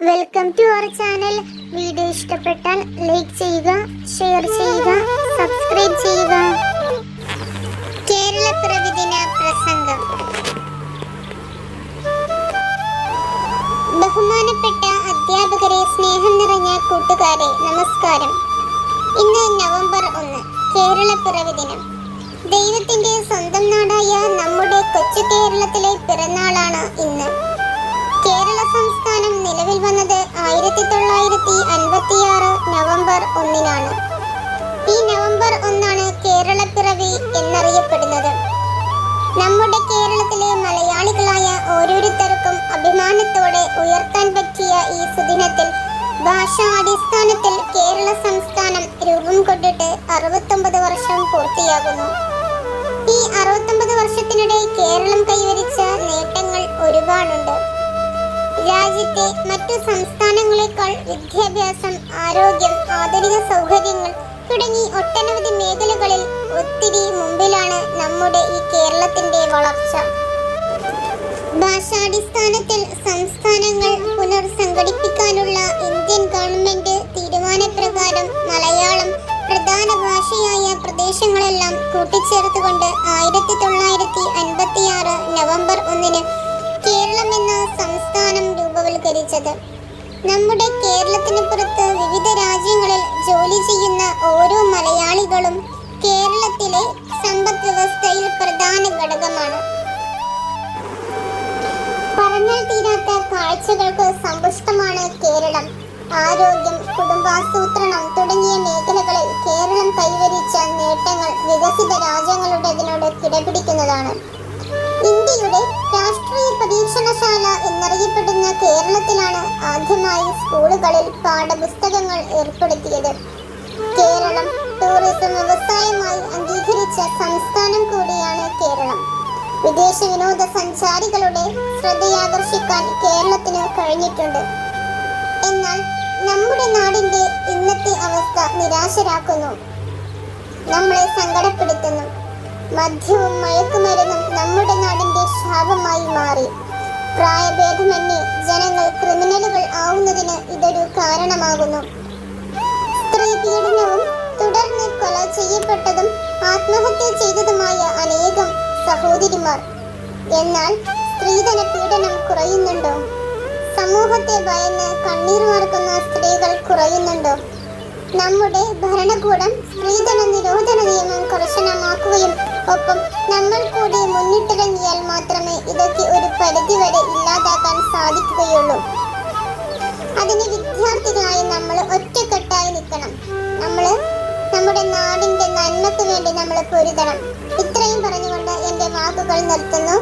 Welcome to our channel video ഇഷ്ടപ്പെട്ടാൽ like ചെയ്യുക share ചെയ്യുക സബ്സ്ക്രൈബ് ചെയ്യുക. കേരള പ്രതിദിന പ്രസംഗം. ബഹുമാനപ്പെട്ട അധ്യാപകരെ സ്നേഹം നിറഞ്ഞ കൂട്ടുകാരെ നമസ്കാരം. ഇന്ന് നവംബർ ഒന്ന് കേരള പിറവി ദിനം. ദൈവത്തിന്റെ സ്വന്തം നവംബർ ഒന്നിനാണ്. ഈ നവംബർ ഒന്നാണ് കേരളപ്പിറവി എന്നറിയപ്പെടുന്നത്. നമ്മുടെ കേരളത്തിലെ മലയാളികളായ ഓരോരുത്തർക്കും അഭിമാനത്തോടെ ഉയർത്താൻ പറ്റിയ ഈ സുദിനത്തിൽ ഭാഷാടിസ്ഥാനത്തിൽ കേരള സംസ്ഥാനം രൂപം കൊണ്ടിട്ട് അറുപത്തൊമ്പത് വർഷം പൂർത്തിയാകുന്നു. ഈ അറുപത്തൊമ്പത് വർഷത്തിനിടെ കേരളം കൈവരിച്ച നേട്ടങ്ങൾ ഒരുപാടുണ്ട്. രാജ്യത്തെ മറ്റു സംസ്ഥാനങ്ങളെക്കാൾ വിദ്യാഭ്യാസം ആരോഗ്യം ആധുനിക സൗകര്യങ്ങൾ തുടങ്ങി ഒട്ടനവധി മേഖലകളിൽ ഒത്തിരി മുമ്പിലാണ് നമ്മുടെ ഈ കേരളത്തിന്റെ വളർച്ച. ഭാഷാടിസ്ഥാനത്തിൽ സംസ്ഥാനങ്ങൾ പുനർസംഘടിപ്പിക്കാനുള്ള ഇന്ത്യൻ ഗവൺമെന്റ് തീരുമാനപ്രകാരം മലയാളം പ്രധാന ഭാഷയായ പ്രദേശങ്ങളെല്ലാം കൂട്ടിച്ചേർത്തുകൊണ്ട് ആയിരത്തി തൊള്ളായിരത്തി അൻപത്തിയാറ് നവംബർ ഒന്നിന് കേരളം എന്ന സംസ്ഥാനം രൂപവൽക്കരിച്ചത്. നമ്മുടെ കേരളത്തിന് പുറത്ത് വിവിധ രാജ്യങ്ങളിൽ ജോലി ചെയ്യുന്ന ഓരോ മലയാളികളും കേരളത്തിലെ സമ്പദ് വ്യവസ്ഥയിൽ പ്രധാന ഘടകമാണ്. പറഞ്ഞാൽ തീരാത്ത കാഴ്ചകൾക്ക് സമ്പുഷ്ടമാണ് കേരളം. ആരോഗ്യം കുടുംബാസൂത്രണം തുടങ്ങിയ മേഖലകളിൽ കേരളം കൈവരിച്ച നേട്ടങ്ങൾ വികസിത രാജ്യങ്ങളുടേതിനോട് എന്നറിയപ്പെടുന്ന കേരളത്തിലാണ് ആദ്യമായി സ്കൂളുകളിൽ പാഠപുസ്തകങ്ങൾ ഏർപ്പെടുത്തിയത്. കേരളം ടൂറിസം വ്യവസായമായി അംഗീകരിച്ച സംസ്ഥാനം കൂടിയാണ് കേരളം. വിദേശ വിനോദ സഞ്ചാരികളുടെ ശ്രദ്ധയാകർഷിക്കാൻ കേരളത്തിന് കഴിഞ്ഞിട്ടുണ്ട്. എന്നാൽ നമ്മുടെ നാടിന്റെ ഇന്നത്തെ അവസ്ഥ നിരാശരാക്കുന്നു. നമ്മളെ സങ്കടപ്പെടുത്തുന്നു. മദ്യവും മയക്കുമരുന്നും നമ്മുടെ നാടിന്റെ ശാപമായി മാറി. പ്രായഭേദമന്യേ ജനങ്ങൾ ക്രിമിനലുകൾ ആവുന്നതിന് ഇതൊരു കാരണമാകുന്നു. സ്ത്രീ പീഡനവും തുടർന്ന് കൊല ചെയ്യപ്പെട്ടതും ആത്മഹത്യ ചെയ്തതുമായ അനേകം സഹോദരിമാർ. എന്നാൽ സ്ത്രീധന പീഡനം കുറയുന്നുണ്ടോ? സമൂഹത്തെ ഭയന്ന് കണ്ണീർ മറക്കുന്ന സ്ത്രീകൾ കുറയുന്നുണ്ടോ? നമ്മുടെ ഭരണകൂടം സ്ത്രീധന നിരോധന നിയമം കർശനമാക്കുകയും ഒപ്പം നമ്മൾ കൂടി മുന്നിട്ടിറങ്ങിയാൽ മാത്രമേ ഇല്ലാതാക്കാൻ സാധിക്കുകയുള്ളൂ അതിന് വിദ്യാർത്ഥികളായി നമ്മൾ ഒറ്റക്കെട്ടായി നിൽക്കണം. നമ്മൾ നമ്മുടെ നാടിന്റെ നന്മയ്ക്ക് വേണ്ടി നമ്മൾ പൊരുതണം. ഇത്രയും പറഞ്ഞുകൊണ്ട് എന്റെ വാക്കുകൾ നിർത്തുന്നു.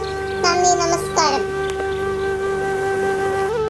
നന്ദി നമസ്കാരം.